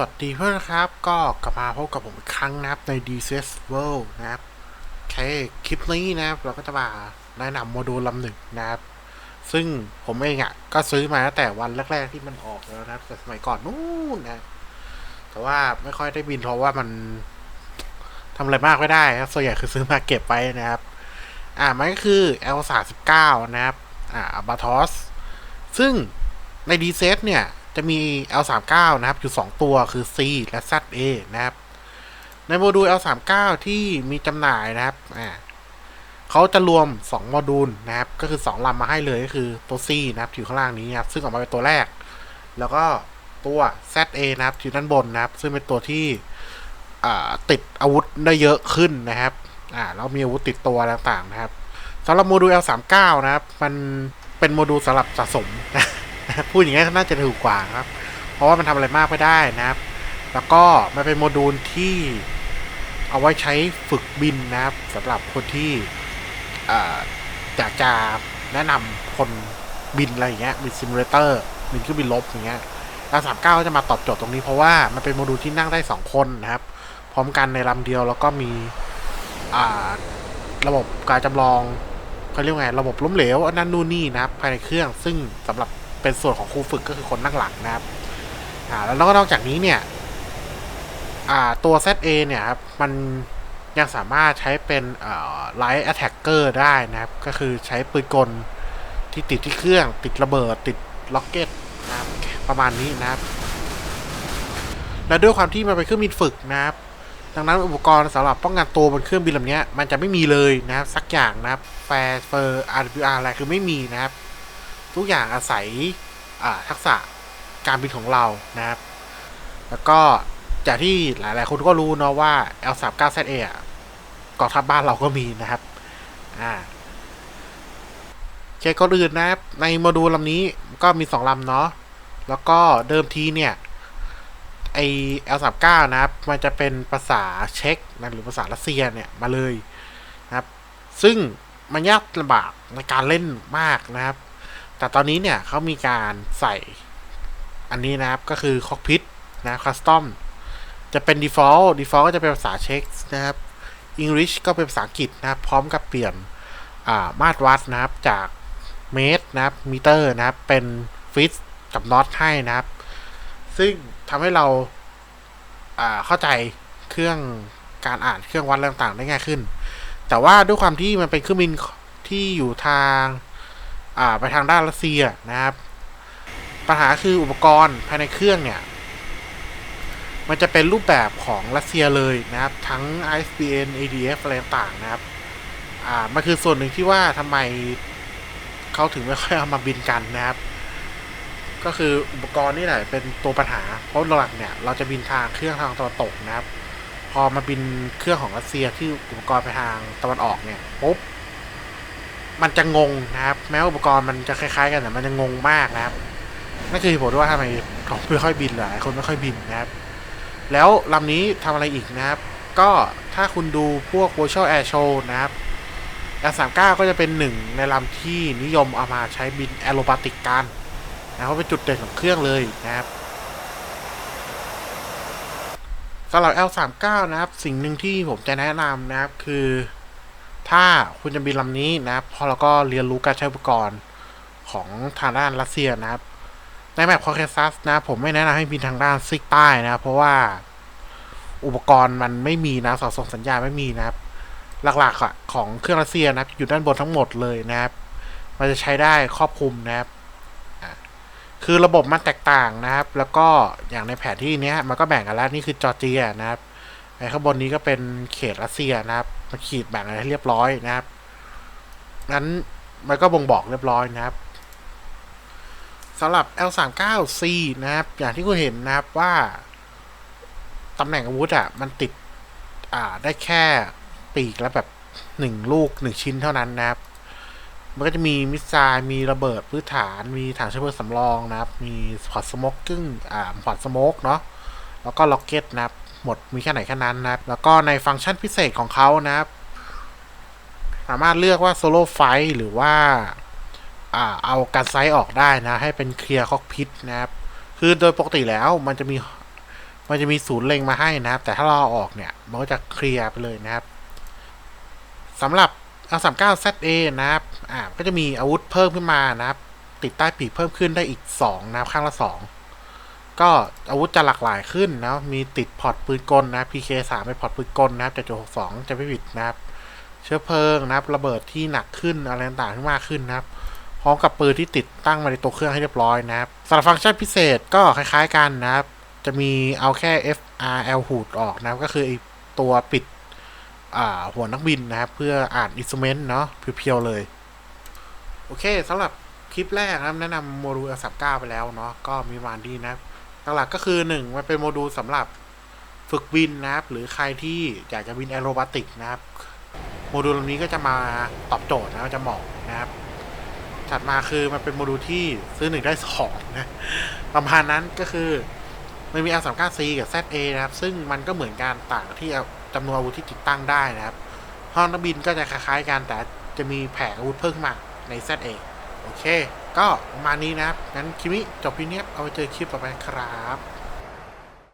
สวัสดีเพื่อนครับ ก็กลับมาพบกับผมอีกครั้งนะครับใน DCS World นะครับโอเคคลิปนี้นะครับเราก็จะมาแนะนำโมดูลลำหนึ่งนะครับ ซึ่งผมเองอะ่ะก็ซื้อมาตั้งแต่วันแรก ๆ ที่มันออกแล้วนะครับแต่สมัยก่อนนู้นนะ แต่ว่าไม่ค่อยได้บินเพราะว่ามันทำอะไรมากไม่ได้ครับส่วนใหญ่คือซื้อมาเก็บไว้นะครับ อ่ามันก็คือ L 3 9 นะครับ อ่าบาทอสซึ่งใน d c s เนี่ย จะมี L39 นะครับ อยู่ 2 ตัวคือ C และ ZA นะครับ ในโมดูล L39 ที่มีจำหน่ายนะครับอ่าเขาจะรวม 2 โมดูลนะครับ ก็คือ 2ลำมาให้เลยก็คือตัว C นะครับอยู่ข้างล่างนี้นะครับ ซึ่งออกมาเป็นตัวแรก แล้วก็ตัว ZA นะครับอยู่ด้านบนนะครับ ซึ่งเป็นตัวที่อ่าติดอาวุธได้เยอะขึ้นนะครับอ่าแล้วมีอาวุธติดตัวต่างๆนะครับสำหรับโมดูล L39 นะครับ มันเป็นโมดูลสำหรับสะสมนะ พูดอย่างนี้น่าจะถูกกว่าครับ เพราะว่ามันทำอะไรมากไม่ได้นะครับ แล้วก็มันเป็นโมดูลที่เอาไว้ใช้ฝึกบินนะครับสำหรับคนที่อยากจะแนะนำคนบินอะไรอย่างเงี้ยบินซิมูเลเตอร์บินเครื่องบินลบอย่างเงี้ยล้วสามเก้าจะมาตอบโจทย์ตรงนี้เพราะว่ามันเป็นโมดูลที่นั่งได้สองคนนะครับ พร้อมกันในลำเดียวแล้วก็มีระบบการจำลองเขาเรียกไงระบบล้มเหลวอันนั้นนู่นนี่นะครับภายในเครื่อง ซึ่งสำหรับ เป็นส่วนของครูฝึกก็คือคนนั่งหลังนะครับอ่าแล้วก็นอกจากนี้เนี่ยอ่าตัว ZA เนี่ยครับมันยังสามารถใช้เป็นเอ่อ Light Attacker ได้นะครับ ก็คือใช้ปืนกลที่ติดที่เครื่อง ติดระเบิด ติดล็อกเก็ตนะครับประมาณนี้นะครับ และด้วยความที่มันเป็นเครื่องบินฝึกนะครับ ดังนั้นอุปกรณ์สำหรับป้องกันตัวบนเครื่องบินลำนี้มันจะไม่มีเลยนะครับ สักอย่างนะครับแฟร์เฟอร์ RWR อะไรคือไม่มีนะครับ ทุกอย่างอาศัยทักษะการบินของเรานะครับ แล้วก็จากที่หลาย ๆ คนก็รู้เนาะว่า L39ZA อะกองทัพบ้านเราก็มีนะครับ อ่าเคก่อนอื่นนะครับ ในโมดูลลำนี้ก็มี 2ลำเนาะ แล้วก็เดิมทีเนี่ย ไอ L39 นะครับ มันจะเป็นภาษาเช็กนะหรือภาษารัสเซียเนี่ยมาเลยนะครับ ซึ่งมันยากลำบากในการเล่นมากนะครับ แต่ตอนนี้เนี่ยเขามีการใส่อันนี้นะครับก็คือ cockpit นะ custom จะเป็น default default ก็จะเป็นภาษาเช็กนะครับ English ก็เป็นภาษาอังกฤษนะครับพร้อมกับเปลี่ยนมาตรวัดนะครับจากเมตรนะครับมิเตอร์นะครับเป็นฟิตกับน็อตให้นะครับ ซึ่งทำให้เราเข้าใจเครื่องการอ่านเครื่องวัดต่างๆ ได้ง่ายขึ้น แต่ว่าด้วยความที่มันเป็นเครื่องบินที่อยู่ทาง ไปทางด้านรัสเซียนะครับ ปัญหาคืออุปกรณ์ภายในเครื่องเนี่ย มันจะเป็นรูปแบบของรัสเซียเลยนะครับ ทั้ง ISBN ADF อะไรต่างๆนะครับ อ่ามันคือส่วนหนึ่งที่ว่าทำไมเขาถึงไม่ค่อยเอามาบินกันนะครับ ก็คืออุปกรณ์นี่แหละเป็นตัวปัญหา เพราะหลักเนี่ยเราจะบินทางเครื่องทางตะวันตกนะครับ พอมาบินเครื่องของรัสเซียที่อุปกรณ์ไปทางตะวันออกเนี่ยปุ๊บ มันจะงงนะครับ แม้อุปกรณ์มันจะคล้ายๆ กันแต่มันจะงงมากนะครับนั่นคือเหตุผลว่าทำไมเขาไม่ค่อยบินหลายคนไม่ค่อยบินนะครับ แล้วลำนี้ทำอะไรอีกนะครับ ก็ถ้าคุณดูพวก virtual air show นะครับ L39 ก็จะเป็นหนึ่งในลำที่นิยมเอามาใช้บินแอโรบาติกกันนะเพราะเป็นจุดเด่นของเครื่องเลยนะครับสำหรับ L39 นะครับ สิ่งหนึ่งที่ผมจะแนะนำนะครับคือ ถ้าคุณจะบินลำนี้นะครับพอเราก็เรียนรู้การใช้อุปกรณ์ของทางด้านรัสเซียนะครับ ในแมปคอเคซัสนะผมไม่แนะนำให้บินทางด้านซิกใต้นะเพราะว่าอุปกรณ์มันไม่มีนะสอส่งสัญญาณไม่มีนะครับ หลักๆอะของเครื่องรัสเซียนะอยู่ด้านบนทั้งหมดเลยนะครับ มันจะใช้ได้ครอบคลุมนะครับคือระบบมันแตกต่างนะครับ แล้วก็อย่างในแผนที่นี้มันก็แบ่งกันแล้วนี่คือจอร์เจียนะครับไอ้ข้างบนนี้ก็เป็นเขตรัสเซียนะครับ มาขีดแบ่งอะไรให้เรียบร้อยนะครับงั้นมันก็บ่งบอกเรียบร้อยนะครับสำหรับ L39C นะครับ อย่างที่คุณเห็นนะครับว่าตำแหน่งอาวุธอะ มันติด อ่าได้แค่ปีกแล้วแบบหนึ่งลูกหนึ่งชิ้นเท่านั้นนะครับ มันก็จะมีมิสไซล์มีระเบิดพื้นฐาน มีถังเชื้อเพลิงสำรองนะครับ มีพอร์ตสโมกกึ่งอ่าพอร์ตสโมกเนาะแล้วก็ล็อกเก็ตนะครับ หมดมีแค่ไหนแค่นั้นนะครับ แล้วก็ในฟังก์ชันพิเศษของเขานะครับ สามารถเลือกว่าโซโล่ไฟหรือว่าเอาการไซส์ออกได้นะ ให้เป็นเคลียร์คอกพิทนะครับ คือโดยปกติแล้วมันจะมีมันจะมีศูนย์เล็งมาให้นะครับ แต่ถ้าเราออกเนี่ย มันก็จะเคลียร์ไปเลยนะครับสำหรับ L39ZA นะครับ อ่า ก็จะมีอาวุธเพิ่มขึ้นมานะครับ ติดใต้ปีกเพิ่มขึ้นได้อีก 2 นะครับ ข้างละ 2 ก็อาวุธจะหลากหลายขึ้นนะมีติดพอร์ตปืนกลนะ PK3 เป็นพอร์ตปืนกลนะครับจากจุด62จะไม่ผิดนะครับ เชื้อเพลิงนะครับ ระเบิดที่หนักขึ้นอะไรต่างๆที่มากขึ้นนะครับพร้อมกับปืนที่ติดตั้งมาในตัวเครื่องให้เรียบร้อยนะครับสำหรับฟังก์ชันพิเศษก็คล้ายๆกันนะครับ จะมีเอาแค่ FRL หูดออกนะครับ ก็คือไอตัวปิดหัวนักบินนะครับ เพื่ออ่านอินส u เมนต์เนาะเพียวๆเลย โอเคสำหรับคลิปแรกนะแนะนำโมดูล L39 ไปแล้วเนาะก็มีประมาณดีนะครับ หลักๆก็คือหนึ่งมันเป็นโมดูลสำหรับฝึกบินนะครับ หรือใครที่อยากจะบินแอโรบาติกนะครับ โมดูลนี้ก็จะมาตอบโจทย์นะจะเหมาะนะครับถัดมาคือมันเป็นโมดูลที่ซื้อหนึ่งได้สองนะ ประมาณนั้นก็คือมันมี L39C กับ ZA นะครับ ซึ่งมันก็เหมือนกันต่างที่จำนวนอาวุธที่ติดตั้งได้นะครับ ห้องนักบินก็จะคล้ายๆกันแต่จะมีแผงอาวุธเพิ่มขึ้นมาใน ZA โอเค ก็ประมาณนี้นะครับงั้นคลิปนี้จบพีเนี้ยเอาไปเจอคลิปต่อไปครับ